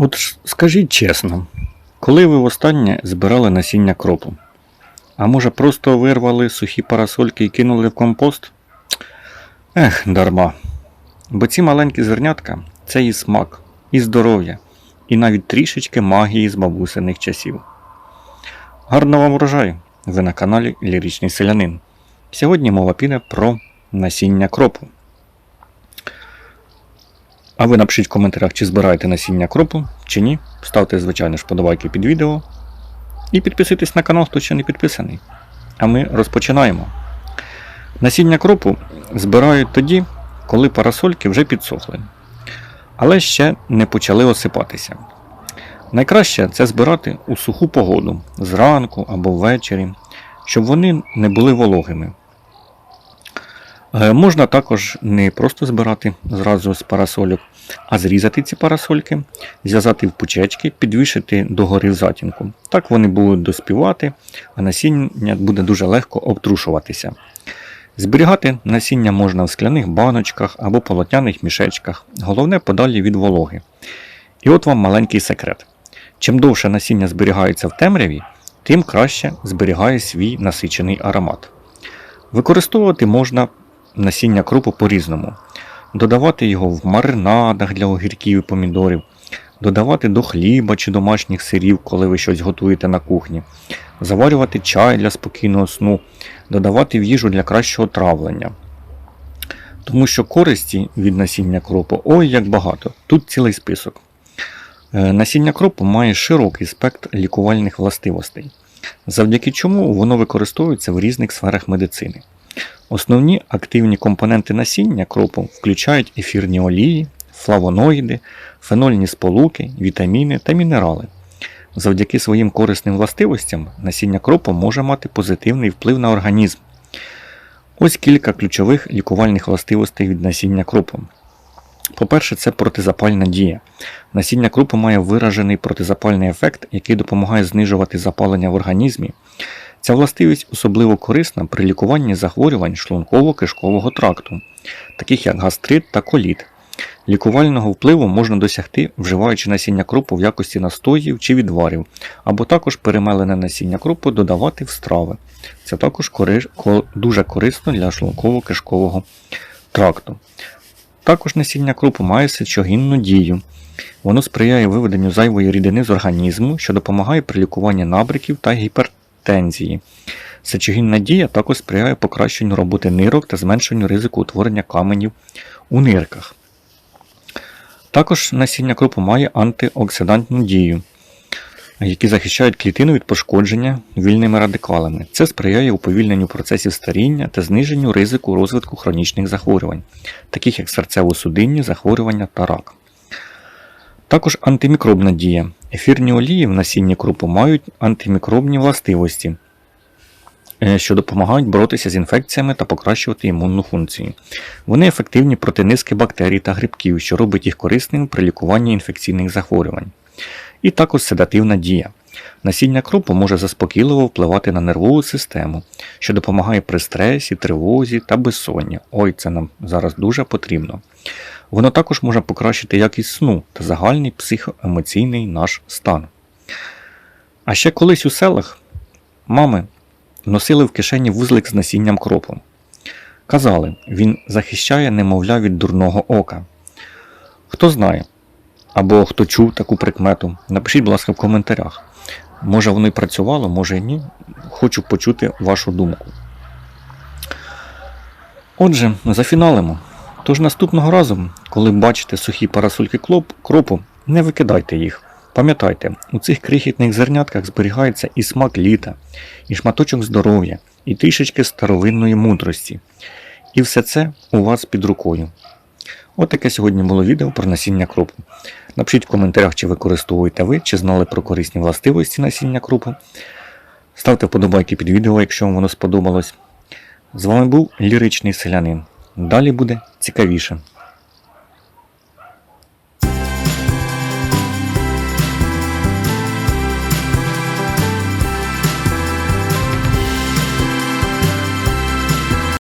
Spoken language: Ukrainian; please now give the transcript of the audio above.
От скажіть чесно, коли ви востаннє збирали насіння кропу? А може просто вирвали сухі парасольки і кинули в компост? Ех, дарма. Бо ці маленькі зернятка це і смак, і здоров'я, і навіть трішечки магії з бабусиних часів. Гарного вам врожаю! Ви на каналі Ліричний Селянин. Сьогодні мова піде про насіння кропу. А ви напишіть в коментарях, чи збираєте насіння кропу, чи ні. Ставте, звичайно ж, подобайки під відео. І підписуйтесь на канал, хто ще не підписаний. А ми розпочинаємо. Насіння кропу збирають тоді, коли парасольки вже підсохли, але ще не почали осипатися. Найкраще це збирати у суху погоду зранку або ввечері, щоб вони не були вологими. Е, Можна також не просто збирати зразу з парасольок, а зрізати ці парасольки, зв'язати в пучечки, підвішити догори в затінку. Так вони будуть доспівати, а насіння буде дуже легко обтрушуватися. Зберігати насіння можна в скляних баночках або полотняних мішечках, головне подалі від вологи. І от вам маленький секрет. Чим довше насіння зберігається в темряві, тим краще зберігає свій насичений аромат. Використовувати можна насіння крупу по-різному. Додавати його в маринадах для огірків і помідорів, додавати до хліба чи домашніх сирів, коли ви щось готуєте на кухні, заварювати чай для спокійного сну, додавати в їжу для кращого травлення. Тому що користі від насіння кропу ой як багато. Тут цілий список. Е, Насіння кропу має широкий спектр лікувальних властивостей, завдяки чому воно використовується в різних сферах медицини. Основні активні компоненти насіння кропу включають ефірні олії, флавоноїди, фенольні сполуки, вітаміни та мінерали. Завдяки своїм корисним властивостям насіння кропу може мати позитивний вплив на організм. Ось кілька ключових лікувальних властивостей від насіння кропу. По-перше, це протизапальна дія. Насіння крупу має виражений протизапальний ефект, який допомагає знижувати запалення в організмі. Ця властивість особливо корисна при лікуванні захворювань шлунково-кишкового тракту, таких як гастрит та коліт. Лікувального впливу можна досягти, вживаючи насіння крупу в якості настоїв чи відварів, або також перемелене насіння крупу додавати в страви. Це також кори- ко- дуже корисно для шлунково-кишкового тракту. Також насіння крупу має сечогінну дію. Воно сприяє виведенню зайвої рідини з організму, що допомагає при лікуванні набриків та гіпертензії. Сечогінна дія також сприяє покращенню роботи нирок та зменшенню ризику утворення каменів у нирках. Також насіння крупу має антиоксидантну дію, які захищають клітину від пошкодження вільними радикалами. Це сприяє уповільненню процесів старіння та зниженню ризику розвитку хронічних захворювань, таких як серцево-судинні захворювання та рак. Також антимікробна дія. Ефірні олії в насінні крупу мають антимікробні властивості, е, що допомагають боротися з інфекціями та покращувати імунну функцію. Вони ефективні проти низки бактерій та грибків, що робить їх корисними при лікуванні інфекційних захворювань. І також седативна дія. Насіння крупу може заспокійливо впливати на нервову систему, що допомагає при стресі, тривозі та безсонні. Ой, це нам зараз дуже потрібно. Воно також може покращити якість сну та загальний психоемоційний наш стан. А ще колись у селах мами носили в кишені вузлик з насінням кропу. Казали, він захищає немовля від дурного ока. Хто знає, або хто чув таку прикмету, напишіть, будь ласка, в коментарях. Може воно і працювало, може і ні. Хочу почути вашу думку. Отже, зафіналимо. Тож наступного разу, коли бачите сухі парасольки кропу, не викидайте їх. Пам'ятайте, у цих крихітних зернятках зберігається і смак літа, і шматочок здоров'я, і трішечки старовинної мудрості. І все це у вас під рукою. От таке сьогодні було відео про насіння кропу. Напишіть в коментарях, чи використовуєте ви, чи знали про корисні властивості насіння крупу. Ставте вподобайки під відео, якщо вам воно сподобалось. З вами був ліричний селянин. Далі буде цікавіше.